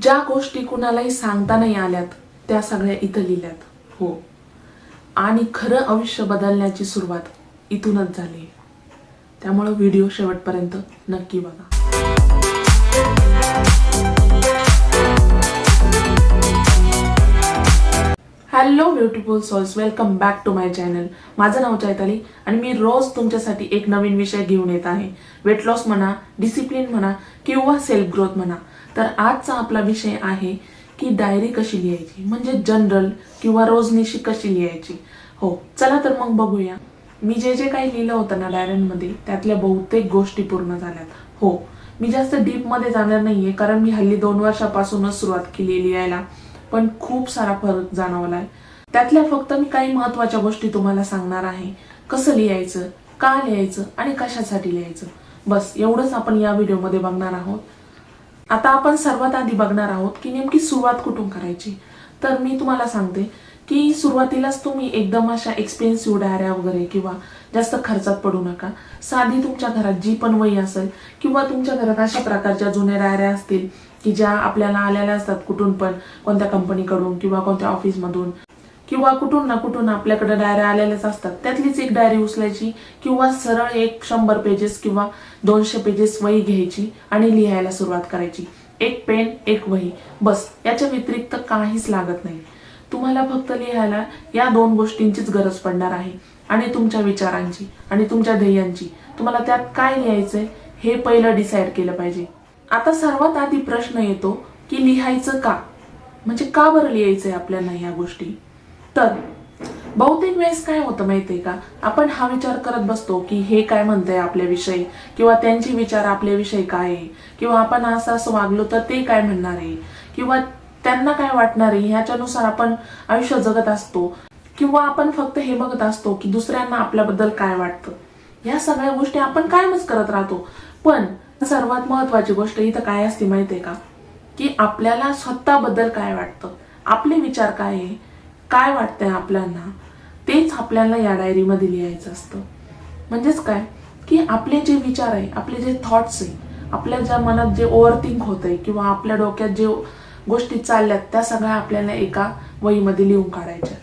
ज्या गोष्टी कुणालाही सांगता नाही आल्यात त्या सगळ्या इथं लिहिल्यात. हो. आणि खरं आयुष्य बदलण्याची सुरुवात इथूनच झाली त्यामुळं व्हिडिओ शेवटपर्यंत नक्की बघा. Hello beautiful souls. Welcome back to my channel. माझं नाव चैताली आणि मी रोज तुमच्यासाठी एक नवीन विषय घेऊन येत आहे. वेट लॉस म्हणा डिसिप्लिन म्हणा किंवा सेल्फ ग्रोथ म्हणा. तर आजचा आपला विषय आहे की डायरी कशी लिहायची? म्हणजे जनरल किंवा रोजनिशी कशी लिहायची? हो चला तर मग बघूया. मी जे जे काही लिहिलं होतं ना डायऱ्यांमध्ये त्यातल्या बहुतेक गोष्टी पूर्ण झाल्यात. हो मी जास्त डीपमध्ये जाणार नाहीये कारण मी हल्ली दोन वर्षापासूनच सुरुवात केली लिहायला. पण खूप सारा फरक जाणवलाय. त्यातल्या फक्त मी काही महत्त्वाच्या गोष्टी तुम्हाला सांगणार आहे. कसं लिहायचं का लिहायचं आणि कशासाठी लिहायचं? बस एवढंच आपण या व्हिडिओमध्ये बघणार आहोत. आता आपण सर्वात आधी बघणार आहोत की नेमकी सुरुवात कुठून करायची? तर मी तुम्हाला सांगते की सुरुवातीलाच तुम्ही एकदम अशा एक्सपेन्सिव्ह डायऱ्या वगैरे किंवा जास्त खर्चात पडू नका. साधी तुमच्या घरात जी पण वही असेल किंवा तुमच्या घरात अशा प्रकारच्या जुन्या डायऱ्या असतील की ज्या आपल्याला आलेल्या असतात कुठून पण कोणत्या कंपनीकडून किंवा कोणत्या ऑफिसमधून किंवा कुठून ना कुठून आपल्याकडे डायऱ्या आलेल्याच असतात. त्यातलीच एक डायरी उचलायची किंवा सरळ एक शंभर पेजेस किंवा दोनशे पेजेस वही घ्यायची आणि लिहायला सुरुवात करायची. एक पेन एक वही. बस. याच्या व्यतिरिक्त काहीच लागत नाही. तुम्हाला फक्त लिहायला या दोन गोष्टींचीच गरज पडणार आहे. आणि तुमच्या विचारांची आणि तुमच्या ध्येयांची. तुम्हाला त्यात काय लिहायचंय हे पहिलं डिसाईड केलं पाहिजे. आता सर्वात आधी प्रश्न येतो की लिहायचं का? म्हणजे का बरं लिहायचंय आपल्याला ह्या गोष्टी? तर बहुतेक वेळेस काय होतं माहितीये का? आपण हा विचार करत बसतो की हे काय म्हणतंय आपल्याविषयी किंवा त्यांचे विचार आपल्याविषयी काय आहे? किंवा आपण असं असं वागलो तर ते काय म्हणणार आहे? किंवा त्यांना काय वाटणार आहे? ह्याच्यानुसार आपण आयुष्य जगत असतो. किंवा आपण फक्त हे बघत असतो की दुसऱ्यांना आपल्याबद्दल काय वाटतं? ह्या सगळ्या गोष्टी आपण कायमच करत राहतो. पण सर्वात महत्वाची गोष्ट इथं काय असते माहितीये का? की आपल्याला स्वतःबद्दल काय वाटतं? आपले विचार काय आहे? काय वाटतंय आपल्याला? तेच आपल्याला या डायरीमध्ये लिहायचं असतं. म्हणजेच काय? की आपले जे विचार आहे आपले जे थॉट्स आहे आपल्या ज्या मनात जे ओव्हरथिंक होत आहे किंवा आपल्या डोक्यात जे गोष्टी चालल्यात त्या सगळ्या आपल्याला एका वहीमध्ये लिहून काढायच्या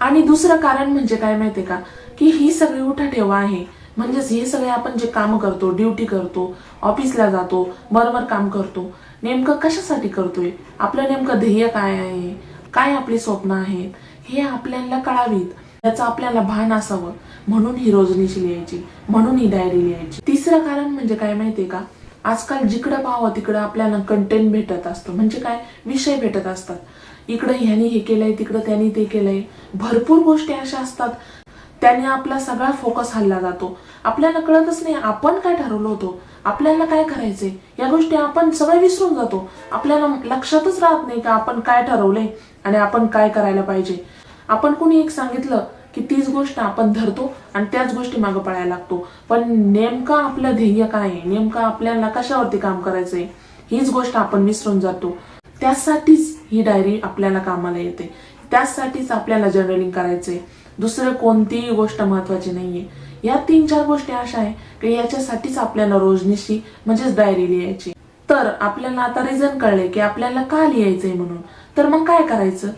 आणि दुसरं कारण म्हणजे काय माहितीये का? की ही सगळी उठा ठेवा आहे. म्हणजेच हे सगळे आपण जे काम करतो ड्युटी करतो ऑफिसला जातो बरोबर काम करतो नेमकं कशासाठी करतोय? आपलं नेमकं ध्येय काय आहे? काय आपली स्वप्न आहेत हे आपल्याला कळावीत. त्याचं आपल्याला भान असावं. म्हणून ही रोजनीशी लिहायची. म्हणून ही डायरी लिहायची. तिसरं कारण म्हणजे काय माहितीये का? आजकाल जिकडं पाहावं तिकडं आपल्याला कंटेंट भेटत असतो. म्हणजे काय? विषय भेटत असतात. इकडं ह्यानी हे केलंय तिकडं त्यांनी ते केलंय. भरपूर गोष्टी अशा असतात. त्याने आपला सगळा फोकस हल्ला जातो. आपल्याला कळतच नाही आपण काय ठरवलं होतो? आपल्याला काय करायचंय? या गोष्टी आपण सगळं विसरून जातो. आपल्याला लक्षातच राहत नाही का आपण काय ठरवलंय आणि आपण काय करायला पाहिजे. आपण कुणी एक सांगितलं की तीच गोष्ट आपण धरतो आणि त्याच गोष्टी मागे पळायला लागतो. पण नेमकं आपलं ध्येय काय आहे? नेमकं आपल्याला कशावरती काम करायचंय? हीच गोष्ट आपण विसरून जातो. त्यासाठीच ही डायरी आपल्याला कामाला येते. त्यासाठीच आपल्याला जर्नलिंग करायचंय. दुसरं कोणतीही गोष्ट महत्वाची नाहीये. या तीन चार गोष्टी अशा आहे की याच्यासाठीच आपल्याला रोजनिशी म्हणजेच डायरी लिहायची. तर आपल्याला आता रिझन कळले की आपल्याला का लिहायचंय म्हणून. तर मग काय करायचं?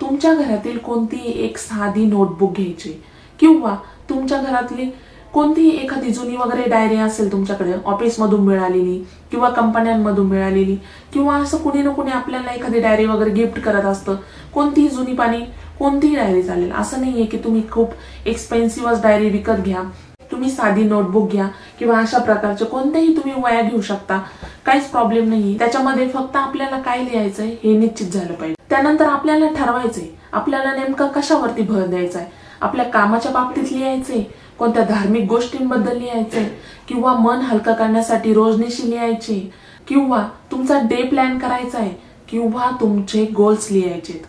तुमच्या घरातील कोणतीही एक साधी नोटबुक घ्यायची. किंवा तुमच्या घरातली कोणतीही एखादी जुनी वगैरे डायरी असेल तुमच्याकडे ऑफिसमधून मिळालेली किंवा कंपन्यांमधून मिळालेली किंवा असं कुणी ना कुणी आपल्याला एखादी डायरी वगैरे गिफ्ट करत असतं. कोणतीही जुनी पाणी कोणतीही डायरी चालेल. असं नाहीये की तुम्ही खूप एक्सपेन्सिव्ह डायरी विकत घ्या. तुम्ही साधी नोटबुक घ्या किंवा अशा प्रकारचे कोणतेही तुम्ही वया घेऊ शकता. काहीच प्रॉब्लेम नाही त्याच्यामध्ये फक्त आपल्याला काय लिहायचंय हे निश्चित झालं पाहिजे. त्यानंतर आपल्याला ठरवायचंय. आपल्याला नेमका कशावरती भर द्यायचा आहे आपल्या कामाच्या बाबतीत लिहायचंय? कोणत्या धार्मिक गोष्टींबद्दल लिहायचंय? किंवा मन हलकं करण्यासाठी रोजनिशी लिहायचे? किंवा तुमचा डे प्लॅन करायचा आहे किंवा तुमचे गोल्स लिहायचेत?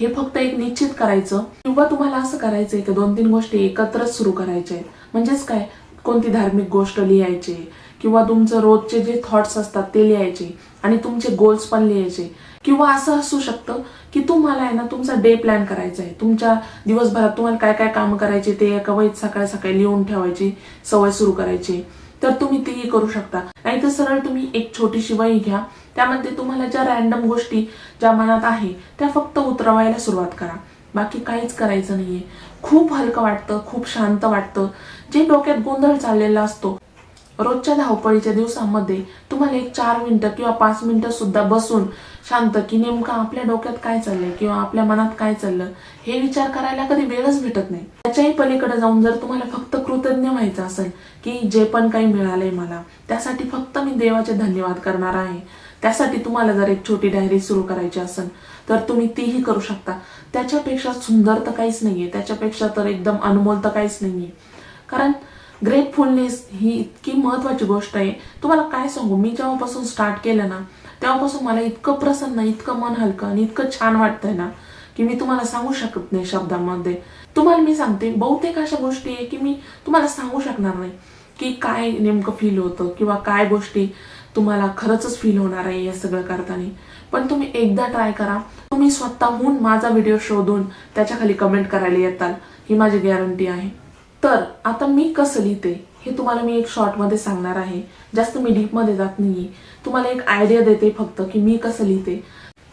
हे फक्त एक निश्चित करायचं. किंवा तुम्हाला असं करायचंय की दोन तीन गोष्टी एकत्रच सुरू करायच्या आहेत म्हणजेच काय? कोणती धार्मिक गोष्ट लिहायची? किंवा तुमचं रोजचे जे थॉट्स असतात ते लिहायचे. आणि तुमचे गोल्स पण लिहायचे. किंवा असं असू शकतं की तुम्हाला आहे ना तुमचा डे प्लॅन करायचा आहे तुमच्या दिवसभरात तुम्हाला काय काय काम करायचे ते एका वहीत सकाळी सकाळी लिहून ठेवायची सवय सुरू करायची. तर तुम्ही तेही करू शकता. नाहीतर सरळ तुम्ही एक छोटीशी वही घ्या. त्यामध्ये तुम्हाला ज्या रॅन्डम गोष्टी ज्या मनात आहे त्या फक्त उतरवायला सुरुवात करा. बाकी काहीच करायचं नाहीये. खूप हलकं वाटतं खूप शांत वाटतं. जे डोक्यात गोंधळ चाललेला असतो रोजच्या धावपळीच्या दिवसांमध्ये तुम्हाला एक चार मिनिटं किंवा पाच मिनिटं सुद्धा बसून शांत की नेमकं आपल्या डोक्यात काय चाललंय किंवा आपल्या मनात काय चाललं हे विचार करायला कधी वेळच भेटत नाही. त्याच्याही पलीकडे जाऊन जर तुम्हाला फक्त कृतज्ञ व्हायचं असेल की जे पण काही मिळालंय मला त्यासाठी फक्त मी देवाचे धन्यवाद करणार आहे. त्यासाठी तुम्हाला जर एक छोटी डायरी सुरू करायची असेल तर तुम्ही तीही करू शकता. त्याच्यापेक्षा सुंदर तर काहीच नाहीये. त्याच्यापेक्षा तर एकदम अनमोल तर काहीच नाहीये. कारण ग्रेटफुलनेस ही इतकी महत्वाची गोष्ट आहे. तुम्हाला काय सांगू? मी जेव्हापासून स्टार्ट केलं ना तेव्हापासून मला इतकं प्रसन्न इतकं मन हलकं आणि इतकं छान वाटतंय ना की मी तुम्हाला सांगू शकत नाही शब्दांमध्ये. तुम्हाला मी सांगते बहुतेक अशा गोष्टी आहे की मी तुम्हाला सांगू शकणार नाही की काय नेमकं फील होतं किंवा काय गोष्टी तुम्हाला खरंच फील होणार आहे हे सगळं करताना. पण तुम्ही एकदा ट्राय करा. तुम्ही स्वतःहून माझा व्हिडिओ शोधून त्याच्याखाली कमेंट करायला येताल. ही माझी गॅरंटी आहे. तर आता मी कसं लिहिते? हे तुम्हाला मी एक शॉर्टमध्ये सांगणार आहे. जास्त मी डीपमध्ये जात नाही तुम्हाला एक आयडिया देते फक्त की मी कसं लिहिते.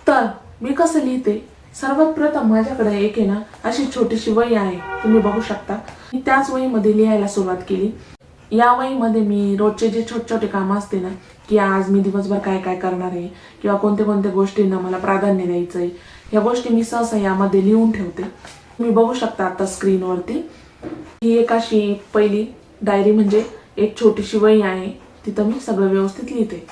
तर मी कसं लिहिते? सर्वात प्रथम माझ्याकडे एक आहे ना अशी छोटीशी वही आहे. तुम्ही बघू शकता. मी त्याच वहीमध्ये लिहायला सुरुवात केली. या वहीमध्ये मी रोजचे जे छोटे छोटे कामं असते ना की आज मी दिवसभर काय काय करणार आहे किंवा कोणत्या कोणत्या गोष्टींना मला प्राधान्य द्यायचं आहे या गोष्टी मी सहसा यामध्ये लिहून ठेवते. तुम्ही बघू शकता आता स्क्रीनवरती. ही एक अशी पहिली डायरी म्हणजे एक छोटीशी वही आहे तिथं मी सगळं व्यवस्थित लिहिते.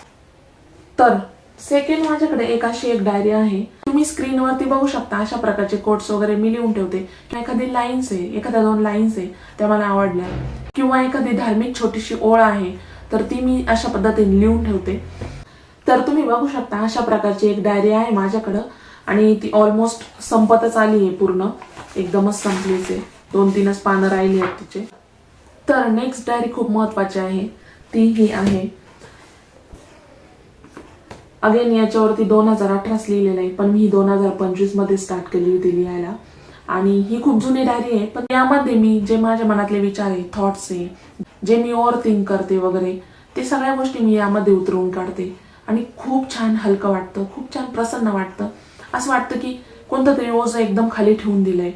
तर सेकंड माझ्याकडे एक अशी एक डायरी आहे. तुम्ही स्क्रीनवरती बघू शकता अशा प्रकारचे कोट्स वगैरे मी लिहून ठेवते. किंवा एखादी लाईन्स आहे एखाद्या दोन लाईन्स आहे त्या मला आवडल्या. किंवा एखादी धार्मिक छोटीशी ओळ आहे तर ती मी अशा पद्धतीने लिहून ठेवते. तर तुम्ही बघू शकता अशा प्रकारची एक डायरी आहे माझ्याकडं. आणि ती ऑलमोस्ट संपतच आली आहे पूर्ण. एकदमच संपलीच आहे. दोन तीनच पानं राहिली आहेत तिचे. तर नेक्स्ट डायरी खूप महत्वाची आहे. ती ही आहे. अगेन याच्यावरती दोन हजार अठराच लिहिलेलं आहे. पण मी ही दोन हजार पंचवीसमध्ये स्टार्ट केली होती लिहायला. आणि ही खूप जुनी डायरी आहे. पण यामध्ये मी जे माझ्या मनातले विचार आहे थॉट्स आहे जे मी ओव्हर थिंक करते वगैरे ते सगळ्या गोष्टी मी यामध्ये उतरवून काढते. आणि खूप छान हलकं वाटतं खूप छान प्रसन्न वाटतं. असं वाटतं की कोणतं तरी ओझं एकदम खाली ठेवून दिलंय.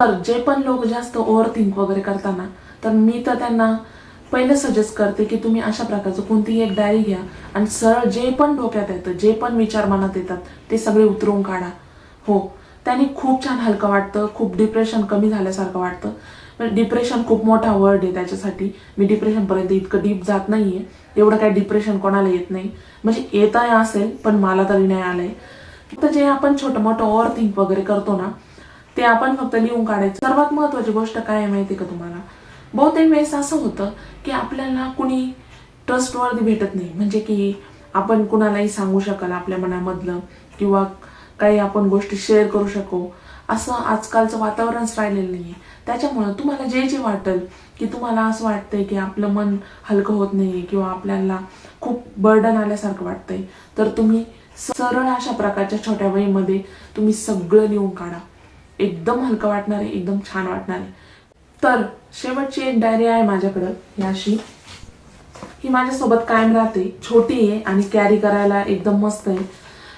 तर जे पण लोक जास्त ओव्हर थिंक वगैरे करताना तर मी तर त्यांना पहिले सजेस्ट करते की तुम्ही अशा प्रकारचं कोणतीही एक डायरी घ्या. आणि सरळ जे पण डोक्यात येतं जे पण विचार मनात येतात ते सगळे उतरवून काढा. हो त्याने खूप छान हलकं वाटतं खूप डिप्रेशन कमी झाल्यासारखं वाटतं. डिप्रेशन खूप मोठा वर्ड आहे त्याच्यासाठी. मी डिप्रेशनपर्यंत इतकं डीप जात नाहीये. एवढं काही डिप्रेशन कोणाला येत नाही. म्हणजे येत आहे असेल पण मला तरी नाही आलंय. फक्त जे आपण छोटं मोठं ओव्हर थिंक वगैरे करतो ना ते आपण फक्त लिहून काढायचं. सर्वात महत्वाची गोष्ट काय आहे माहिती का तुम्हाला? बहुतेक वेळेस असं होतं की आपल्याला कुणी ट्रस्टवरती भेटत नाही. म्हणजे की आपण कुणालाही सांगू शकाल आपल्या मनामधलं किंवा काही आपण गोष्टी शेअर करू शकू. असं आजकालचं वातावरणच राहिलेलं नाहीये. त्याच्यामुळं तुम्हाला जे जे वाटेल की तुम्हाला असं वाटतंय की आपलं मन हलकं होत नाहीये किंवा आपल्याला खूप बर्डन आल्यासारखं वाटतंय तर तुम्ही सरळ अशा प्रकारच्या छोट्या वहीमध्ये तुम्ही सगळं लिहून काढा. एकदम हलकं वाटणार आहे एकदम छान वाटणार आहे. तर शेवटची एक डायरी आहे माझ्याकडं ही अशी ही माझ्यासोबत कायम राहते छोटी आहे आणि कॅरी करायला एकदम मस्त आहे.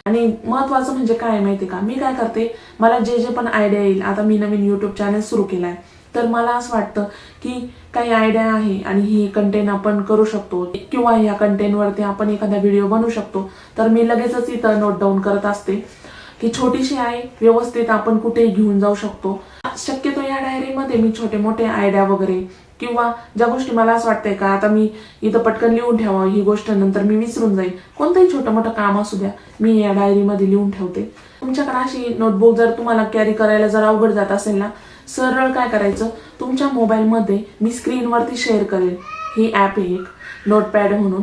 आणि महत्वाचं म्हणजे काय माहितीये माहिती का? मी काय करते मला जे जे पण आयडिया येईल आता मी नवीन युट्यूब चॅनल सुरू केलाय. तर मला असं वाटतं की काही आयडिया आहे आणि ही कंटेंट आपण करू शकतो. किंवा या कंटेंटवरती आपण एखादा व्हिडिओ बनवू शकतो. तर मी लगेचच इथं नोट डाऊन करत असते की छोटीशी आहे व्यवस्थित आपण कुठे घेऊन जाऊ शकतो. शक्यतो या डायरीमध्ये मी छोटे मोठे आयडिया वगैरे किंवा ज्या गोष्टी मला असं वाटतंय का आता मी इथं पटकन लिहून ठेवा ही गोष्ट नंतर मी विसरून जाईल कोणतंही छोटं मोठं काम असू द्या मी या डायरीमध्ये लिहून ठेवते. तुमच्याकडे अशी नोटबुक जर तुम्हाला कॅरी करायला जर अवघड जात असेल ना सरळ काय करायचं तुमच्या मोबाईलमध्ये मी स्क्रीनवरती शेअर करेल. ही ॲप आहे एक नोटपॅड म्हणून.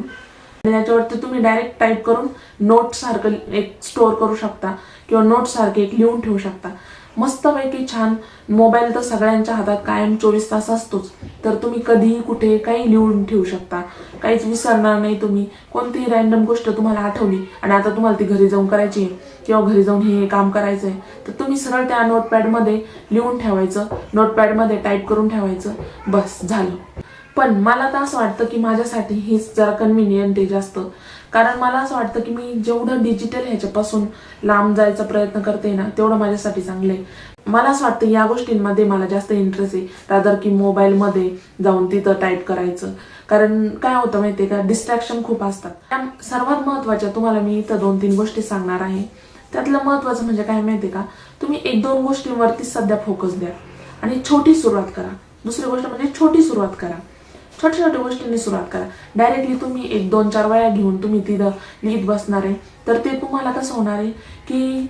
त्याच्यावरती तुम्ही डायरेक्ट टाईप करून नोट सारखं एक स्टोअर करू शकता किंवा नोट सारखे एक लिहून ठेवू शकता. मस्तपैकी छान. मोबाईल तर सगळ्यांच्या हातात कायम चोवीस तास असतोच. तर तुम्ही कधीही कुठे काही लिहून ठेवू शकता. काहीच विसरणार नाही तुम्ही. कोणतीही रॅन्डम गोष्ट तुम्हाला आठवली आणि आता तुम्हाला ती घरी जाऊन करायची आहे किंवा घरी जाऊन हे काम करायचं आहे तर तुम्ही सरळ त्या नोटपॅडमध्ये लिहून ठेवायचं. नोटपॅडमध्ये टाईप करून ठेवायचं. बस झालं. पण मला तर असं वाटतं की माझ्यासाठी हीच जरा कन्व्हिनियंट आहे जास्त. कारण मला असं वाटतं की मी जेवढं डिजिटल ह्याच्यापासून लांब जायचा प्रयत्न करते ना तेवढं माझ्यासाठी चांगलं आहे. मला असं वाटतं या गोष्टींमध्ये मला जास्त इंटरेस्ट आहे रादर की मोबाईलमध्ये जाऊन तिथं टाईप करायचं. कारण काय होतं माहितीये का डिस्ट्रॅक्शन खूप असतात. त्या सर्वात महत्त्वाच्या तुम्हाला मी इथं दोन तीन गोष्टी सांगणार आहे. त्यातलं महत्वाचं म्हणजे काय माहितीये का तुम्ही एक दोन गोष्टींवरती सध्या फोकस द्या. आणि छोटी सुरुवात करा. दुसरी गोष्ट म्हणजे छोटी सुरुवात करा. छोट्या छोट्या गोष्टींनी सुरुवात करा. डायरेक्टली तुम्ही एक दोन चार वेळा घेऊन तुम्ही तिथं लिहित बसणार आहे. तर ते तुम्हाला कसं होणार आहे की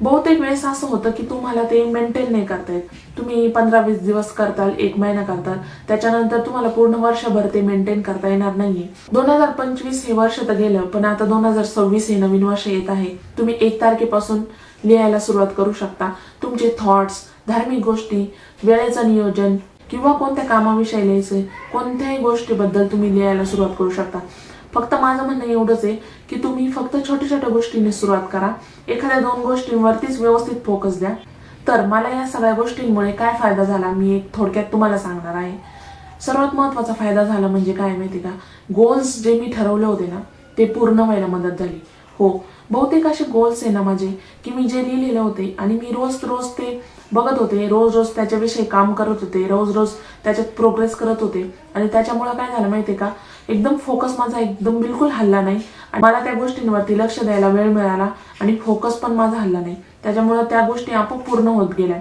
बहुतेक वेळेस असं होतं की तुम्हाला ते मेंटेन नाही करता येत. तुम्ही पंधरा वीस दिवस करताल एक महिना करताल. त्याच्यानंतर तुम्हाला पूर्ण वर्षभर ते मेंटेन करता येणार नाहीये. दोन हजार पंचवीस हे वर्ष तर गेलं पण आता दोन हजार सव्वीस हे नवीन वर्ष येत आहे. तुम्ही एक तारखेपासून लिहायला सुरुवात करू शकता. तुमचे थॉट्स धार्मिक गोष्टी वेळेचं नियोजन किंवा कोणत्या कामाविषयी लिहायचंय कोणत्याही गोष्टीबद्दल तुम्ही लिहायला सुरुवात करू शकता. फक्त माझं म्हणणं एवढंच आहे की तुम्ही फक्त छोट्या छोट्या गोष्टींनी सुरुवात करा. एखाद्या दोन गोष्टींवरतीच व्यवस्थित फोकस द्या. तर मला या सगळ्या गोष्टींमुळे काय फायदा झाला मी एक थोडक्यात तुम्हाला सांगणार आहे. सर्वात महत्त्वाचा फायदा झाला म्हणजे काय माहिती का? गोल्स जे मी ठरवले होते ना ते पूर्ण व्हायला मदत झाली. हो बहुतेक असे गोल्स आहे ना माझे की मी जे लिहिलेले होते आणि मी रोज रोज ते बघत होते. रोज रोज त्याच्याविषयी काम करत होते. रोज रोज त्याच्यात प्रोग्रेस करत होते. आणि त्याच्यामुळे काय झालं माहितीये का? एकदम फोकस माझा एकदम बिलकुल हल्ला नाही. आणि मला त्या गोष्टींवरती लक्ष द्यायला वेळ मिळाला आणि फोकस पण माझा हल्ला नाही. त्याच्यामुळे त्या गोष्टी आपोआप पूर्ण होत गेल्या.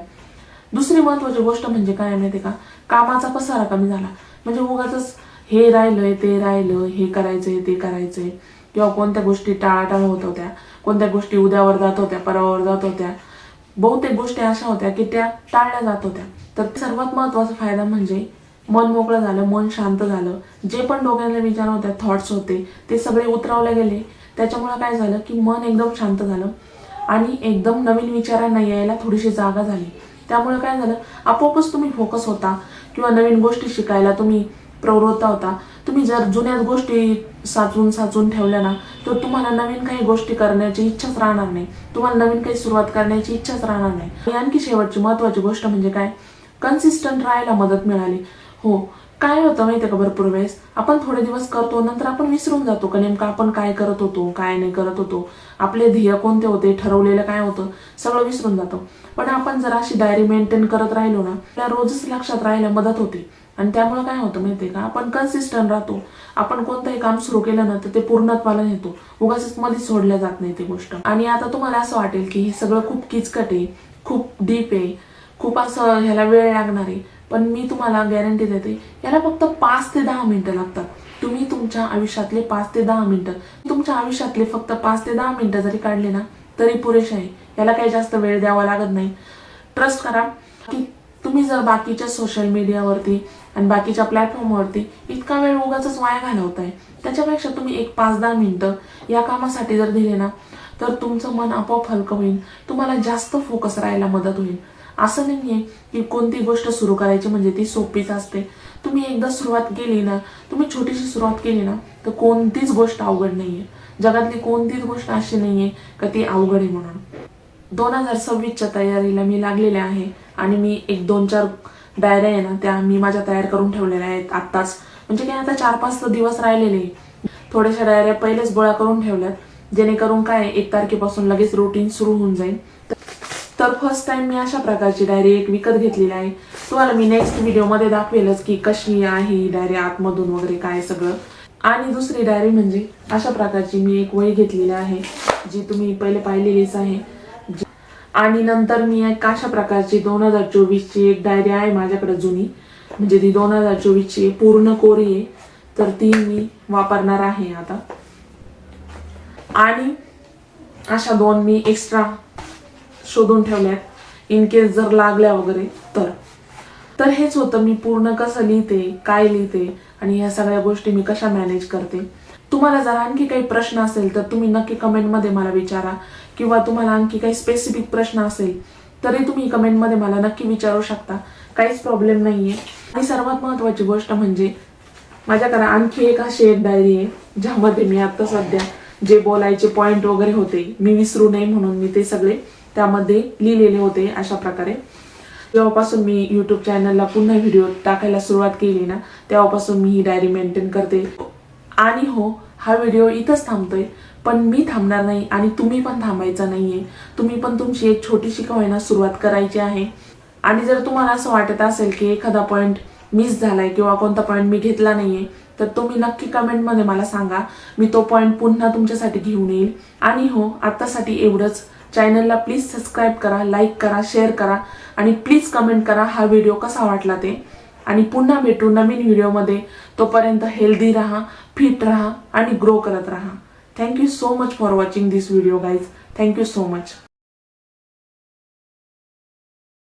दुसरी महत्वाची गोष्ट म्हणजे काय माहिती का? कामाचा पसारा कमी झाला. म्हणजे उगाच हे राहिलंय ते राहिलं हे करायचंय ते करायचंय. किंवा कोणत्या गोष्टी टाळाटाळ होत होत्या. कोणत्या गोष्टी उद्यावर जात होत्या परवावर जात होत्या. बहुतेक गोष्टी अशा होत्या की त्या टाळल्या जात होत्या. तर सर्वात महत्त्वाचा फायदा म्हणजे मन मोकळं झालं मन शांत झालं. जे पण डोक्यातले विचार होते थॉट्स होते ते सगळे उतरवले गेले. त्याच्यामुळे काय झालं की मन एकदम शांत झालं आणि एकदम नवीन विचारांना यायला थोडीशी जागा झाली. त्यामुळे काय झालं आपोआपच तुम्ही फोकस होता किंवा नवीन गोष्टी शिकायला तुम्ही प्रवृत्त होता. तुम्ही जर जुन्याच गोष्टी साचून साचून ठेवल्या ना तर तुम्हाला नवीन काही गोष्टी करण्याची इच्छाच राहणार नाही. तुम्हाला नवीन काही सुरुवात करण्याची इच्छाच राहणार नाही. आणखी शेवटची महत्वाची गोष्ट म्हणजे काय? कन्सिस्टंट राहायला मदत मिळाली. हो. काय होतं माहिती का भरपूर वेळेस? आपण थोडे दिवस करतो नंतर आपण विसरून जातो का नेमकं आपण काय करत होतो काय नाही करत होतो. आपले ध्येय कोणते होते ठरवलेलं काय होतं सगळं विसरून जातो. पण आपण जर अशी डायरी मेंटेन करत राहिलो ना त्या रोजच लक्षात राहायला मदत होते. आणि त्यामुळे काय होतं माहितीये का? आपण कन्सिस्टंट राहतो. आपण कोणतंही काम सुरू केलं ना तर ते पूर्णत्वाला नेतो. उगाच मध्ये सोडल्या जात नाही ती गोष्ट. आणि आता तुम्हाला असं वाटेल की हे सगळं खूप किचकट आहे खूप डीप आहे खूप असं ह्याला वेळ लागणार आहे. पण मी तुम्हाला गॅरंटी देते याला फक्त पाच ते दहा मिनिटं लागतात. तुम्ही तुमच्या आयुष्यातले पाच ते दहा मिनिटं तुमच्या आयुष्यातले फक्त पाच ते दहा मिनिटं जरी काढले ना तरी पुरेसे आहे. याला काही जास्त वेळ द्यावा लागत नाही. ट्रस्ट करा की तुम्ही जर बाकीच्या सोशल मीडियावरती आणि बाकीच्या प्लॅटफॉर्मवरती इतका वेळ उगाच वाया घालवताय. त्याच्यापेक्षा तुम्ही एक पाच दहा मिनिटं या कामासाठी जर दिले ना तर तुमचं मन आपोआप हलकं होईल. तुम्हाला जास्त फोकस राहायला मदत होईल. असं नाहीये की कोणती गोष्ट सुरू करायची म्हणजे ती सोपीच असते. तुम्ही एकदा सुरुवात केली ना तुम्ही छोटीशी सुरुवात केली ना तर कोणतीच गोष्ट अवघड नाहीये. जगातली कोणतीच गोष्ट अशी नाहीये का ती अवघड आहे म्हणून. दोन हजार सव्वीसच्या तयारीला मी लागलेले आहे आणि मी एक दोन चार डायऱ्या आहे ना त्या मी माझ्या तयार करून ठेवलेल्या आहेत आत्ताच. म्हणजे काय आता चार पाच दिवस राहिलेले थोड्याशा डायऱ्या पहिलेच गोळा करून ठेवल्यात. जेणेकरून काय एक तारखेपासून लगेच रुटीन सुरू होऊन जाईल. तर फर्स्ट टाइम मी अशा प्रकारची डायरी एक विकत घेतलेली आहे. तुम्हाला मी नेक्स्ट व्हिडिओमध्ये दाखवेलच की कशी आहे ही डायरी आतमधून वगैरे काय सगळं. आणि दुसरी डायरी म्हणजे अशा प्रकारची मी एक वही घेतलेली आहे जी तुम्ही पहिले पाहिलेलीच आहे. आणि नंतर मी एक अशा प्रकारची दोन हजार चोवीसची एक डायरी आहे माझ्याकडे जुनी. म्हणजे ती दोन हजार चोवीसची पूर्ण कोरी आहे. तर ती मी वापरणार आहे आता. आणि अशा दोन मी एक्स्ट्रा शोधून ठेवल्यात. इन केस जर लागल्या वगैरे तर. तर हेच होतं मी पूर्ण कसं लिहिते काय लिहिते आणि या सगळ्या गोष्टी मी कशा मॅनेज करते. तुम्हाला जर आणखी काही प्रश्न असेल तर तुम्ही नक्की कमेंटमध्ये मला विचारा. किंवा तुम्हाला आणखी काही स्पेसिफिक प्रश्न असेल तरी तुम्ही कमेंटमध्ये मला नक्की विचारू शकता. काहीच प्रॉब्लेम नाहीये. आणि सर्वात महत्वाची गोष्ट म्हणजे माझ्याकडे आणखी एक अशी एक डायरी आहे ज्यामध्ये मी आता सध्या जे बोलायचे पॉइंट वगैरे होते मी विसरू नये म्हणून मी ते सगळे त्यामध्ये लिहिलेले होते अशा प्रकारे. जेव्हापासून मी युट्यूब चॅनलला पुन्हा व्हिडिओ टाकायला सुरुवात केली ना तेव्हापासून मी ही डायरी मेंटेन करते. आणि हो हा व्हिडिओ इथंच थांबतोय. पण मी थांबणार नाही आणि तुम्ही पण थांबायचं नाहीये. तुम्ही पण तुमची एक छोटीशी कवायना सुरुवात करायची आहे. आणि जर तुम्हाला असं वाटत असेल की एखादा पॉईंट मिस झालाय किंवा कोणता पॉईंट मी घेतला नाहीये तर तुम्ही नक्की कमेंटमध्ये मला सांगा. मी तो पॉईंट पुन्हा तुमच्यासाठी घेऊन येईल. आणि हो आत्तासाठी एवढंच. चॅनलला प्लीज सबस्क्राईब करा लाईक करा शेअर करा आणि प्लीज कमेंट करा हा व्हिडिओ कसा वाटला ते. आणि पुन्हा भेटू नवीन व्हिडिओमध्ये. तोपर्यंत हेल्दी राहा फिट राहा आणि ग्रो करत राहा. Thank you so much for watching this video guys. Thank you so much.